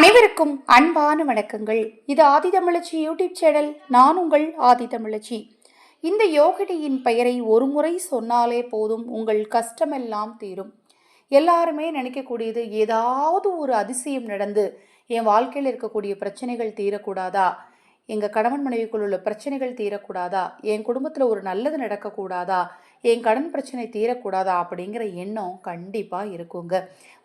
அனைவருக்கும் அன்பான வணக்கங்கள். இது ஆதிதமிழச்சி யூடியூப் சேனல் நான் உங்கள் ஆதிதமிழச்சி. இந்த யோகினியின் பெயரை ஒரு முறை சொன்னாலே போதும் உங்கள் கஷ்டமெல்லாம் தீரும். எல்லாருமே நினைக்கக்கூடியது ஏதாவது ஒரு அதிசயம் நடந்து என் வாழ்க்கையில் இருக்கக்கூடிய பிரச்சனைகள் தீரக்கூடாதா? எங்கள் கணவன் மனைவிக்குள் உள்ள பிரச்சனைகள் தீரக்கூடாதா? என் குடும்பத்தில் ஒரு நல்லது நடக்கக்கூடாதா? என் கடன் பிரச்சனை தீரக்கூடாதா அப்படிங்கிற எண்ணம் கண்டிப்பாக இருக்குங்க.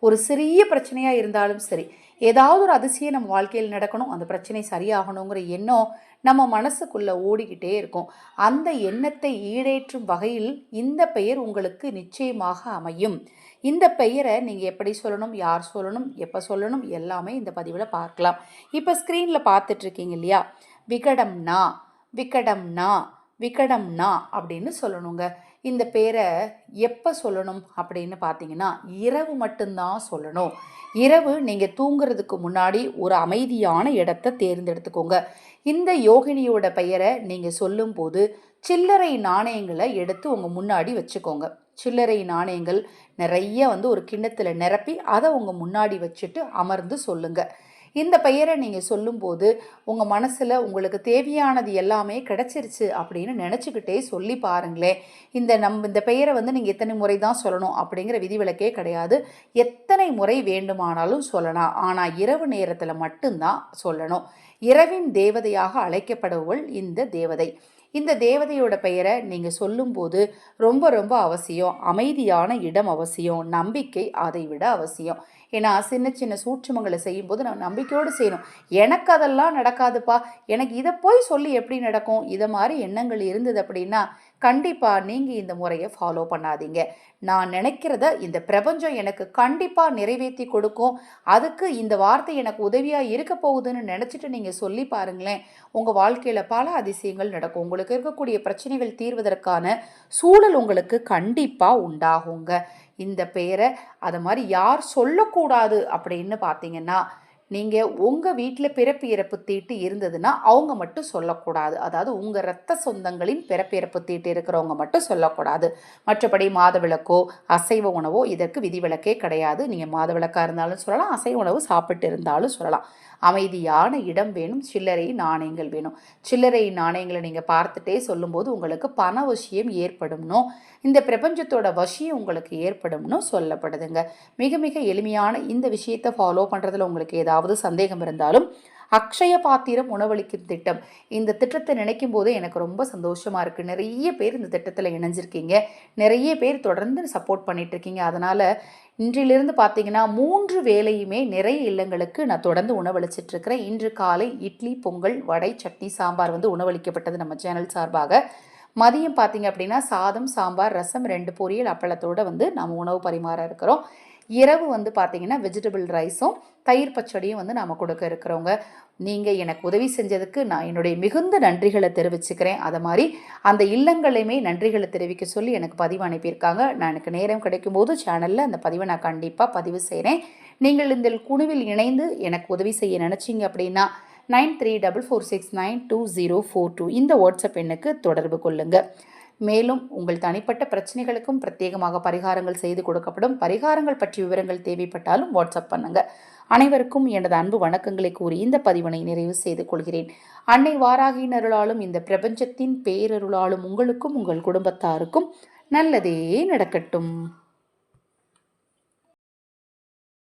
ஒரு சிறிய பிரச்சனையாக இருந்தாலும் சரி ஏதாவது ஒரு அதிசயம் நம்ம வாழ்க்கையில் நடக்கணும் அந்த பிரச்சனை சரியாகணுங்கிற எண்ணம் நம்ம மனசுக்குள்ளே ஓடிக்கிட்டே இருக்கும். அந்த எண்ணத்தை ஈடேற்றும் வகையில் இந்த பெயர் உங்களுக்கு நிச்சயமாக அமையும். இந்த பெயரை நீங்கள் எப்படி சொல்லணும் யார் சொல்லணும் எப்போ சொல்லணும் எல்லாமே இந்த பதிவில் பார்க்கலாம். இப்போ ஸ்க்ரீனில் பார்த்துட்ருக்கீங்க இல்லையா? விகடம்னா விகடம்னா விகடம்னா அப்படின்னு சொல்லணுங்க. இந்த பேரை எப்போ சொல்லணும் அப்படின்னு பார்த்தீங்கன்னா இரவு மட்டும்தான் சொல்லணும். இரவு நீங்கள் தூங்குறதுக்கு முன்னாடி ஒரு அமைதியான இடத்த தேர்ந்தெடுத்துக்கோங்க. இந்த யோகினியோட பெயரை நீங்கள் சொல்லும்போது சில்லறை நாணயங்களை எடுத்து உங்கள் முன்னாடி வச்சுக்கோங்க. சில்லறை நாணயங்கள் நிறைய வந்து ஒரு கிண்ணத்தில் நிரப்பி அதை உங்கள் முன்னாடி வச்சுட்டு அமர்ந்து சொல்லுங்கள் இந்த பெயரை நீங்கள் சொல்லும்போது உங்கள் மனசில் உங்களுக்கு தேவையானது எல்லாமே கிடச்சிருச்சு அப்படின்னு நினச்சிக்கிட்டே சொல்லி பாருங்களேன். இந்த நம் இந்த பெயரை வந்து நீங்கள் எத்தனை முறை தான் சொல்லணும் அப்படிங்கிற விதிவிலக்கே கிடையாது. எத்தனை முறை வேண்டுமானாலும் சொல்லலாம். ஆனால் இரவு நேரத்தில் மட்டும்தான் சொல்லணும். இரவின் தேவதையாக அழைக்கப்படுவள் இந்த தேவதை. இந்த தேவதையோட பெயரை நீங்கள் சொல்லும்போது ரொம்ப ரொம்ப அவசியம். அமைதியான இடம் அவசியம். நம்பிக்கை அதை விட அவசியம். ஏன்னா சின்ன சின்ன சூட்சமங்களை செய்யும்போது நான் நம்பிக்கையோடு செய்யணும். எனக்கு அதெல்லாம் நடக்காதுப்பா. எனக்கு இதை போய் சொல்லி எப்படி நடக்கும்? இதை மாதிரி எண்ணங்கள் இருந்தது அப்படின்னா கண்டிப்பாக நீங்கள் இந்த முறையை ஃபாலோ பண்ணாதீங்க. நான் நினைக்கிறத இந்த பிரபஞ்சம் எனக்கு கண்டிப்பாக நிறைவேற்றி கொடுக்கும். அதுக்கு இந்த வார்த்தை எனக்கு உதவியாக இருக்க போகுதுன்னு நினச்சிட்டு நீங்கள் சொல்லி பாருங்களேன் உங்கள் வாழ்க்கையில் பல அதிசயங்கள் நடக்கும். உங்களுக்கு இருக்கக்கூடிய பிரச்சனைகள் தீர்வதற்கான சூழல் உங்களுக்கு கண்டிப்பாக உண்டாகுங்க. இந்த பெயரை அதை மாதிரி யார் சொல்லக்கூடாது அப்படின்னு பார்த்தீங்கன்னா நீங்கள் உங்கள் வீட்டில் பிறப்பு இறப்பு தீட்டு இருந்ததுன்னா அவங்க மட்டும் சொல்லக்கூடாது. அதாவது உங்கள் ரத்த சொந்தங்களின் பிறப்பு இறப்பு தீட்டு இருக்கிறவங்க மட்டும் சொல்லக்கூடாது. மற்றபடி மாதவிளக்கோ அசைவ உணவோ இதற்கு விதிவிலக்கே கிடையாது. நீங்கள் மாதவிளக்காக இருந்தாலும் சொல்லலாம் அசைவ உணவு சாப்பிட்டு இருந்தாலும் சொல்லலாம். அமைதியான இடம் வேணும் சில்லறை நாணயங்கள் வேணும். சில்லறை நாணயங்களை நீங்கள் பார்த்துட்டே சொல்லும்போது உங்களுக்கு பண வசியம் ஏற்படும்னோ இந்த பிரபஞ்சத்தோட வசியம் உங்களுக்கு ஏற்படும்னு சொல்லப்படுதுங்க. மிக மிக எளிமையான இந்த விஷயத்தை ஃபாலோ பண்ணுறதுல உங்களுக்கு ஏதாவது சந்தேகம் இருந்தாலும் அக்ஷய பாத்திரம் உணவளிக்கும் திட்டம். இந்த திட்டத்தை நினைக்கும் போதே எனக்கு ரொம்ப சந்தோஷமாக இருக்குது நிறைய பேர் இந்த திட்டத்தில் இணைஞ்சிருக்கீங்க. நிறைய பேர் தொடர்ந்து சப்போர்ட் பண்ணிட்டு இருக்கீங்க அதனால் இன்றிலிருந்து பார்த்தீங்கன்னா மூன்று வேலையுமே நிறைய இல்லங்களுக்கு நான் தொடர்ந்து உணவளிச்சிட்ருக்கிறேன். இன்று காலை இட்லி பொங்கல் வடை சட்னி சாம்பார் வந்து உணவளிக்கப்பட்டது நம்ம சேனல் சார்பாக. மதியம் பார்த்தீங்க அப்படின்னா சாதம் சாம்பார் ரசம் ரெண்டு பொரியல் அப்பளத்தோடு வந்து நம்ம உணவு பரிமாற இருக்கிறோம். இரவு வந்து பார்த்திங்கன்னா வெஜிடபிள் ரைஸும் தயிர் பச்சடியும் வந்து நாம் கொடுக்க இருக்கிறவங்க. நீங்கள் எனக்கு உதவி செஞ்சதுக்கு நான் என்னுடைய மிகுந்த நன்றிகளை தெரிவிச்சுக்கிறேன். அதை மாதிரி அந்த இல்லங்களையுமே நன்றிகளை தெரிவிக்க சொல்லி எனக்கு பதிவு அனுப்பியிருக்காங்க. நான் எனக்கு நேரம் கிடைக்கும்போது சேனலில் அந்த பதிவை நான் கண்டிப்பாக பதிவு செய்கிறேன் நீங்கள் இந்த குழுவில் இணைந்து எனக்கு உதவி செய்ய நினச்சிங்க அப்படின்னா nine three double four six nine two zero four two இந்த வாட்ஸ்அப் எண்ணுக்கு தொடர்பு கொள்ளுங்கள் மேலும் உங்கள் தனிப்பட்ட பிரச்சனைகளுக்கும் பிரத்யேகமாக பரிகாரங்கள் செய்து கொடுக்கப்படும் பரிகாரங்கள் பற்றிய விவரங்கள் தேவைப்பட்டாலும் வாட்ஸ்அப் பண்ணுங்க. அனைவருக்கும் எனது அன்பு வணக்கங்களை கூறி இந்த பதிவினை நிறைவு செய்து கொள்கிறேன். அன்னை வாராகியின் அருளாலும் இந்த பிரபஞ்சத்தின் பேரருளாலும் உங்களுக்கும் உங்கள் குடும்பத்தாருக்கும் நல்லதே நடக்கட்டும்.